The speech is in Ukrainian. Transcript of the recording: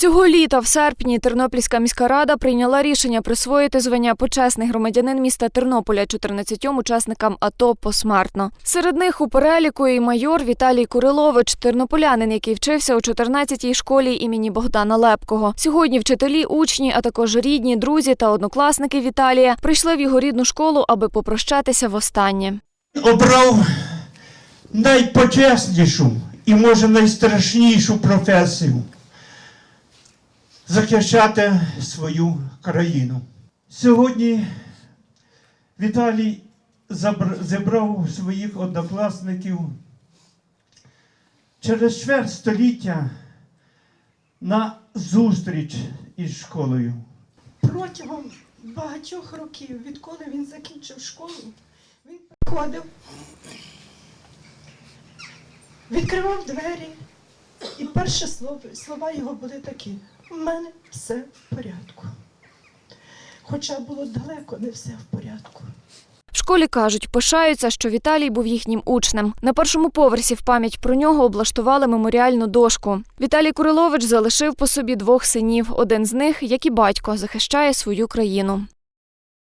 Цього літа в серпні Тернопільська міська рада прийняла рішення присвоїти звання почесний громадянин міста Тернополя 14 учасникам АТО посмертно. Серед них у переліку і майор Віталій Курилович, тернополянин, який вчився у 14-й школі імені Богдана Лепкого. Сьогодні вчителі, учні, а також рідні, друзі та однокласники Віталія прийшли в його рідну школу, аби попрощатися востаннє. обрав найпочеснішу і, може, найстрашнішу професію захищати свою країну. Сьогодні Віталій зібрав своїх однокласників через чверть століття на зустріч із школою. протягом багатьох років, відколи він закінчив школу, він приходив, відкривав двері, і слово, слова його були такі: у мене все в порядку. Хоча було далеко не все в порядку. В школі кажуть, пишаються, що Віталій був їхнім учнем. На першому поверсі в пам'ять про нього облаштували меморіальну дошку. Віталій Курилович залишив по собі двох синів. Один з них, як і батько, захищає свою країну.